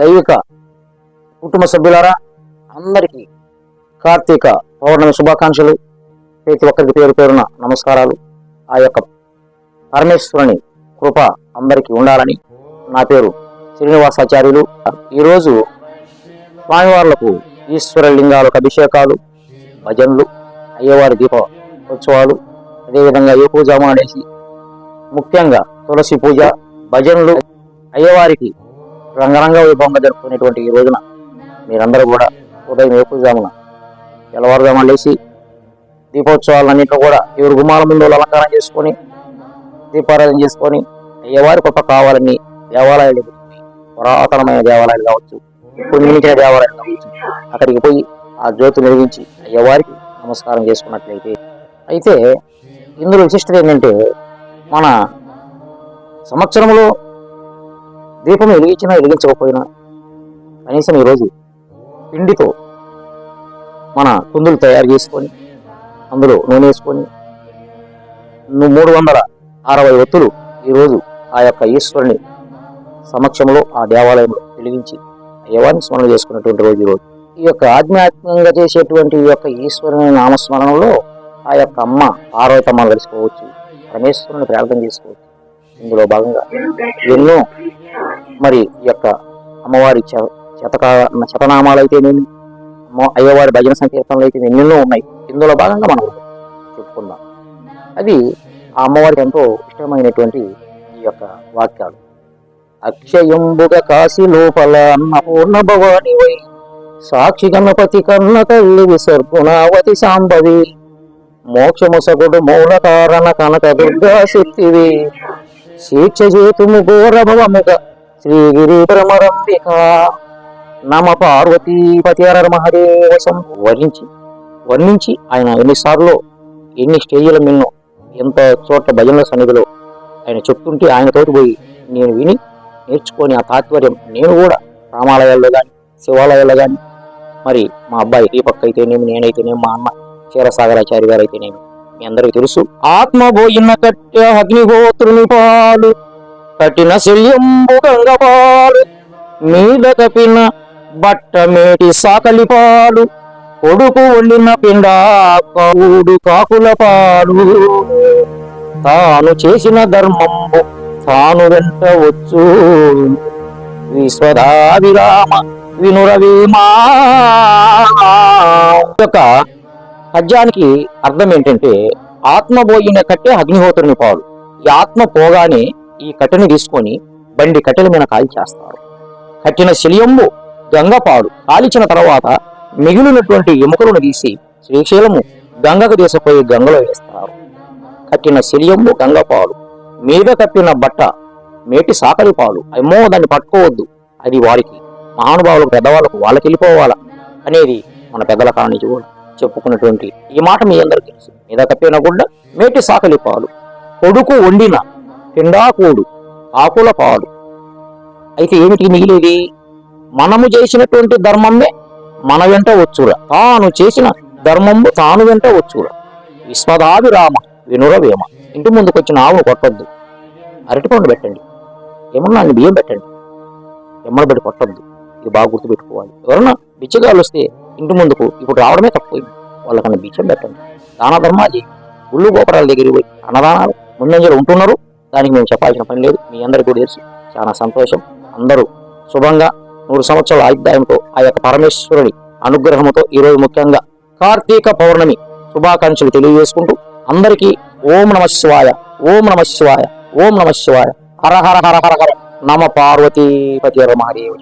దైవిక కుటుంబ సభ్యులారా అందరికీ కార్తీక పౌర్ణమి శుభాకాంక్షలు. ప్రతి ఒక్కరికి పేరు పేరున నమస్కారాలు. ఆ యొక్క పరమేశ్వరుని కృప అందరికీ ఉండాలని నా పేరు శ్రీనివాసాచార్యులు. ఈరోజు స్వామివార్లకు ఈశ్వర లింగాలకు అభిషేకాలు భజనలు అయ్యవారి దీప ఉత్సవాలు అదేవిధంగా ఏ పూజ అనేసి ముఖ్యంగా తులసి పూజ భజనలు అయ్యవారికి రంగరంగ వైభవంగా జరుపుకునేటువంటి ఈ రోజున మీరందరూ కూడా ఉదయం ఏపుజామున తెల్లవారుజామున లేచి దీపోత్సవాలన్నింటిలో కూడా ఎవరు గుమాల ముందు అలంకారం చేసుకొని దీపారాధన చేసుకొని అయ్యవారి కొత్త కావాలని దేవాలయాలు పురాతనమైన దేవాలయాలు కావచ్చు ఇప్పుడు నిలిచిన దేవాలయాలు కావచ్చు అక్కడికి పోయి ఆ జ్యోతి వెలిగించి అయ్యవారికి నమస్కారం చేసుకున్నట్లయితే. అయితే ఇందులో విశిష్టత ఏంటంటే మన సంవత్సరంలో దీపం వెలిగించినా వెలిగించకపోయినా కనీసం ఈరోజు పిండితో మన కుందులు తయారు చేసుకొని అందులో నూనె వేసుకొని మూడు వందల అరవై ఒత్తులు ఈరోజు ఆ యొక్క ఈశ్వరుని సమక్షంలో ఆ దేవాలయంలో వెలిగించి అయ్యవారిని స్మరణ చేసుకున్నటువంటి రోజు ఈరోజు ఈ యొక్క ఆధ్యాత్మికంగా చేసేటువంటి ఈ యొక్క ఈశ్వరుని నామస్మరణలో ఆ యొక్క అమ్మ పార్వతమ్మ గడుచుకోవచ్చు పరమేశ్వరుని ప్రార్థన చేసుకోవచ్చు. ఇందులో భాగంగా ఎన్నో మరి ఈ యొక్క అమ్మవారి శతకా శతనామాలు అయితేనేమి అయ్యవారి భజన సంకీర్తనలు అయితే ఎన్నెన్నో ఉన్నాయి. ఇందులో భాగంగా మనం చెప్పుకుందాం. అది ఆ అమ్మవారికి ఎంతో ఇష్టమైనటువంటి ఈ యొక్క వాక్యాలు. అక్షయంబుగ కాశీ లోపల అన్నపూర్ణ భవాని వై సాక్షి గణపతి కన్న తల్లి విసర్గుణావతి సాంబవి మోక్షముసగుడు మూల కారణ కనక దుర్గా శక్తివి శీక్ష చేతుము ఘోర భవముగ శ్రీగిరి పరమరంబిక నమ పార్వతీపతి హర మహదేవసం వర్ణించి వర్ణించి ఆయన ఎన్నిసార్లు ఎన్ని స్టేజీల మిన్నో ఎంత చోట్ల భజనల సన్నిధిలో ఆయన చెప్తుంటే ఆయనతోటి పోయి నేను విని నేర్చుకొని ఆ తాత్పర్యం నేను కూడా రామాలయాల్లో కానీ శివాలయాల్లో కానీ మరి మా అబ్బాయి దీపక్ అయితేనేమి నేనైతేనేమి మా అన్న క్షీరసాగరాచారి గారు అయితేనేమి మీ అందరికీ తెలుసు. ఆత్మబోయిన కట్టె అగ్నిహోత్రుని పాలు కఠిన శల్యంబు గంగపాలు మీద కపిన బట్టమేటి కొడుకు వండిన పిండా కౌడు కాకుల పాలు. తాను చేసిన ధర్మంబు తాను వెంట వచ్చు. విశ్వదావిరామ వినురవీమా. యొక్క పద్యానికి అర్థం ఏంటంటే ఆత్మ పోయిన కట్టే అగ్నిహోత్రుని పాలు. ఈ ఆత్మ పోగానే ఈ కట్టెను తీసుకొని బండి కట్టెల మీద కాల్చేస్తారు కట్టిన శిలియంబు గంగపాలు కాల్చిన తర్వాత మిగిలినటువంటి ఎముకలను తీసి శ్రీశైలము గంగకు తీసుకుపోయి గంగలో వేస్తారు. కట్టిన శిలియంబు గంగపాలు మీద కప్పిన బట్ట మేటి సాకలి పాలు. అమ్మో దాన్ని పట్టుకోవద్దు. అది వారికి మహానుభావులకు పెద్దవాళ్ళకు వాళ్ళకి వెళ్ళిపోవాలా అనేది మన పెద్దల కాడ కూడా చెప్పుకున్నటువంటి ఈ మాట మీ అందరికీ తెలుసు. మీద కప్పిన గుడ్డ మేటి సాకలి పాలు. కొడుకు వండిన పిండాకూడు ఆకుల పాడు అయితే ఏమిటి మిగిలేది? మనము చేసినటువంటి ధర్మమే మన వెంట వచ్చురా. తాను చేసిన ధర్మము తాను వెంట వచ్చురా. విశ్వదాభిరామ వినురవేమ. ఇంటి ముందుకు వచ్చిన ఆవును కొట్టొద్దు. అరటిపండు పెట్టండి. ఏమన్నా అన్ని బియ్యం పెట్టండి. ఎమ్మడబడి కొట్టద్దు. ఇది బాగా గుర్తుపెట్టుకోవాలి. ఎవరన్నా బిచ్చగాళ్ళు వస్తే ఇంటి ముందుకు ఇప్పుడు రావడమే తప్పిపోయింది వాళ్ళకన్నా బిచ్చం పెట్టండి. దాన ధర్మాలు గుళ్ళు గోపురాల దగ్గరికి పోయి అన్నదానాలు ముందంజలు ఉంటున్నారు. దానికి మేము చెప్పాల్సిన పని లేదు. మీ అందరికీ కూడా తెలుసు. చాలా సంతోషం. అందరూ శుభంగా నూరు సంవత్సరాల ఆయుర్దాయంతో ఆ యొక్క పరమేశ్వరుడి అనుగ్రహంతో ఈరోజు ముఖ్యంగా కార్తీక పౌర్ణమి శుభాకాంక్షలు తెలియజేసుకుంటూ అందరికీ ఓం నమ శివాయ ఓం నమ శివాయ ఓం నమ శివాయ. హర హర హర హర హర. నమ పార్వతీపతి హర మహాదేవ